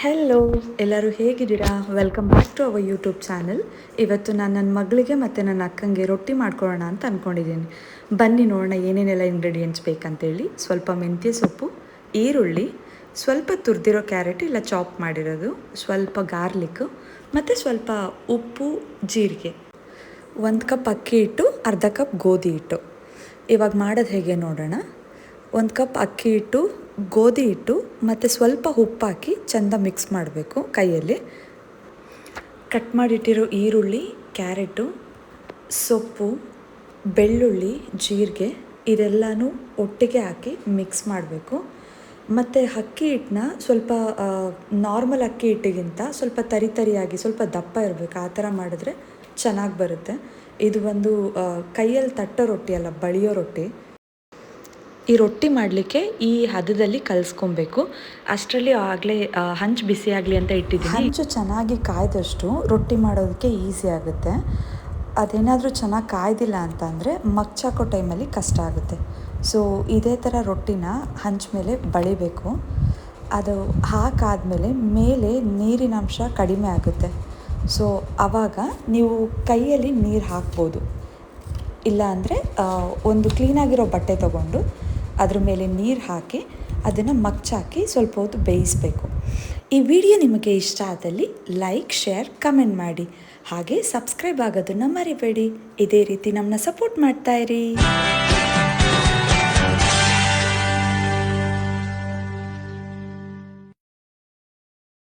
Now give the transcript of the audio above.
Hello ಎಲ್ಲರೂ ಹೇಗಿದ್ದೀರಾ? Welcome back to our YouTube channel ಇವತ್ತು ನಾನು ನನ್ನ ಮಗಳಿಗೆ ಮತ್ತು ನನ್ನ ಅಕ್ಕಂಗೆ ರೊಟ್ಟಿ ಮಾಡ್ಕೊಳ್ಳೋಣ ಅಂತ ಅಂದ್ಕೊಂಡಿದ್ದೀನಿ ಬನ್ನಿ ನೋಡೋಣ ಏನೇನೆಲ್ಲ ಇಂಗ್ರೀಡಿಯೆಂಟ್ಸ್ ಬೇಕಂತೇಳಿ. ಸ್ವಲ್ಪ ಮೆಂತ್ಯ ಸೊಪ್ಪು, ಈರುಳ್ಳಿ, ಸ್ವಲ್ಪ ತುರಿದಿರೋ ಕ್ಯಾರೆಟ್ ಇಲ್ಲ ಚಾಪ್ ಮಾಡಿರೋದು, ಸ್ವಲ್ಪ ಗಾರ್ಲಿಕ್ಕು ಮತ್ತು ಸ್ವಲ್ಪ ಉಪ್ಪು, ಜೀರಿಗೆ. ಒಂದು ಕಪ್ ಅಕ್ಕಿ ಹಿಟ್ಟು, ಅರ್ಧ ಕಪ್ ಗೋಧಿ ಹಿಟ್ಟು. ಇವಾಗ ಮಾಡೋದು ಹೇಗೆ ನೋಡೋಣ? ಒಂದು ಕಪ್ ಅಕ್ಕಿ ಹಿಟ್ಟು, ಗೋಧಿ ಹಿಟ್ಟು ಮತ್ತು ಸ್ವಲ್ಪ ಉಪ್ಪು ಹಾಕಿ ಚೆಂದ ಮಿಕ್ಸ್ ಮಾಡಬೇಕು ಕೈಯಲ್ಲಿ. ಕಟ್ ಮಾಡಿಟ್ಟಿರೋ ಈರುಳ್ಳಿ, ಕ್ಯಾರೆಟು, ಸೊಪ್ಪು, ಬೆಳ್ಳುಳ್ಳಿ, ಜೀರಿಗೆ ಇದೆಲ್ಲನೂ ಒಟ್ಟಿಗೆ ಹಾಕಿ ಮಿಕ್ಸ್ ಮಾಡಬೇಕು. ಮತ್ತು ಅಕ್ಕಿ ಹಿಟ್ಟನ್ನ ಸ್ವಲ್ಪ ನಾರ್ಮಲ್ ಅಕ್ಕಿ ಹಿಟ್ಟಿಗಿಂತ ಸ್ವಲ್ಪ ತರಿ ತರಿಯಾಗಿ ಸ್ವಲ್ಪ ದಪ್ಪ ಇರಬೇಕು. ಆ ಥರ ಮಾಡಿದ್ರೆ ಚೆನ್ನಾಗಿ ಬರುತ್ತೆ. ಇದು ಒಂದು ಕೈಯಲ್ಲಿ ತಟ್ಟೋ ರೊಟ್ಟಿ ಅಲ್ಲ, ಬಳಿಯೋ ರೊಟ್ಟಿ. ಈ ರೊಟ್ಟಿ ಮಾಡಲಿಕ್ಕೆ ಈ ಹದದಲ್ಲಿ ಕಲಿಸ್ಕೊಬೇಕು. ಅಷ್ಟರಲ್ಲಿ ಆಗಲೇ ಹಂಚು ಬಿಸಿ ಆಗಲಿ ಅಂತ ಇಟ್ಟಿದ್ದೀನಿ. ಹಂಚು ಚೆನ್ನಾಗಿ ಕಾಯ್ದಷ್ಟು ರೊಟ್ಟಿ ಮಾಡೋದಕ್ಕೆ ಈಸಿ ಆಗುತ್ತೆ. ಅದೇನಾದರೂ ಚೆನ್ನಾಗಿ ಕಾಯ್ದಿಲ್ಲ ಅಂತಂದರೆ ಮಗ್ಚಾಕೋ ಟೈಮಲ್ಲಿ ಕಷ್ಟ ಆಗುತ್ತೆ. ಸೊ, ಇದೇ ಥರ ರೊಟ್ಟಿನ ಹಂಚ್ ಮೇಲೆ ಬಳಿಬೇಕು. ಅದು ಹಾಕಾದಮೇಲೆ ಮೇಲೆ ನೀರಿನ ಅಂಶ ಕಡಿಮೆ ಆಗುತ್ತೆ. ಸೊ ಆವಾಗ ನೀವು ಕೈಯಲ್ಲಿ ನೀರು ಹಾಕ್ಬೋದು. ಇಲ್ಲ ಅಂದರೆ ಒಂದು ಕ್ಲೀನಾಗಿರೋ ಬಟ್ಟೆ ತೊಗೊಂಡು ಅದ್ರ ಮೇಲೆ ನೀರು ಹಾಕಿ ಅದನ್ನು ಮಗ್ಚಾಕಿ ಸ್ವಲ್ಪ ಹೊತ್ತು ಬೇಯಿಸಬೇಕು. ಈ ವಿಡಿಯೋ ನಿಮಗೆ ಇಷ್ಟ ಆದಲ್ಲಿ ಲೈಕ್, ಶೇರ್, ಕಮೆಂಟ್ ಮಾಡಿ. ಹಾಗೆ ಸಬ್ಸ್ಕ್ರೈಬ್ ಆಗೋದನ್ನು ಮರಿಬೇಡಿ. ಇದೇ ರೀತಿ ನಮ್ಮನ್ನ ಸಪೋರ್ಟ್ ಮಾಡ್ತಾಯಿರಿ